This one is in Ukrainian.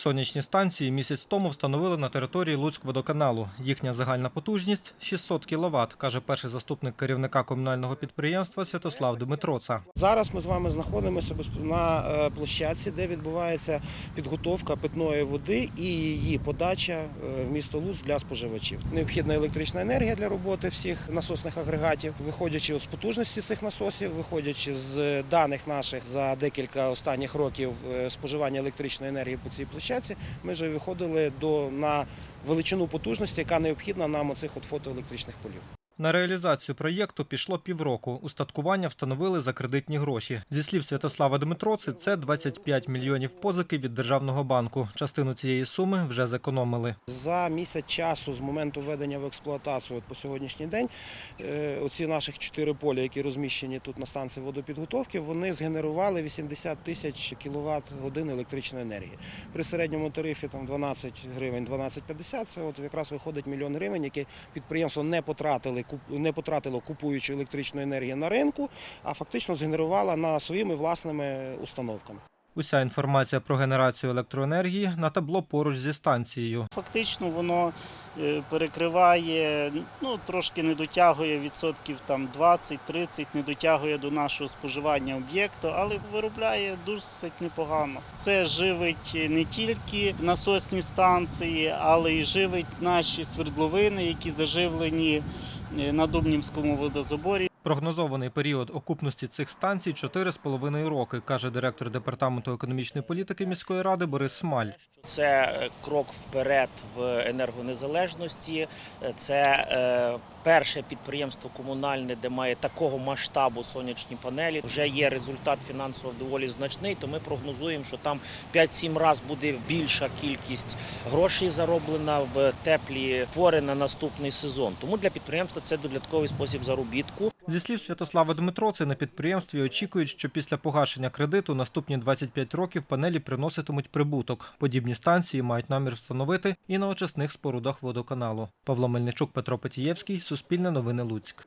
Сонячні станції місяць тому встановили на території Луцькводоканалу. Їхня загальна потужність 600 кВт, каже перший заступник керівника комунального підприємства Святослав Дмитроца. Зараз ми з вами знаходимося на е, площадці, де відбувається підготовка питної води і її подача е, в місто Луцьк для споживачів. Необхідна електрична енергія для роботи всіх насосних агрегатів, виходячи з потужності цих насосів, виходячи з даних наших за декілька останніх років е, споживання електричної енергії по цій площадці, ми вже виходили до на величину потужності, яка необхідна нам оцих от фотоелектричних полів. На реалізацію проєкту пішло півроку. Устаткування встановили за кредитні гроші. Зі слів Святослава Дмитроци, це 25 мільйонів позики від Державного банку. Частину цієї суми вже зекономили. За місяць часу з моменту введення в експлуатацію от по сьогоднішній день е, оці наших чотири поля, які розміщені тут на станції водопідготовки, вони згенерували 80 тисяч кіловат годин електричної енергії. При середньому тарифі там 12 гривень, 12,50 це от якраз виходить мільйон гривень, які підприємство не потратили, не потратило купуючи електричну енергію на ринку, а фактично згенерувало на своїми власними установками. Уся інформація про генерацію електроенергії на табло поруч зі станцією. Фактично воно е, перекриває, ну трошки не дотягує відсотків там 20-30, не дотягує до нашого споживання об'єкту, але виробляє досить непогано. Це живить не тільки насосні станції, але й живить наші свердловини, які заживлені на Дубнівському водозаборі. Прогнозований період окупності цих станцій 4,5 роки, каже директор департаменту економічної політики міської ради Борис Смаль. Це е, крок вперед в енергонезалежності. Це е, перше підприємство комунальне, де має такого масштабу сонячні панелі. Вже є результат фінансово доволі значний. То ми прогнозуємо, що там 5-7 разів буде більша кількість грошей зароблена в теплі пори на наступний сезон. Тому для підприємства це додатковий спосіб заробітку. Зі слів Святослава Дмитро, це на підприємстві очікують, що після погашення кредиту наступні 25 років панелі приноситимуть прибуток. Подібні станції мають намір встановити і на очисних спорудах водоканалу. Павло Мельничук, Петро Петієвський, Суспільне новини Луцьк.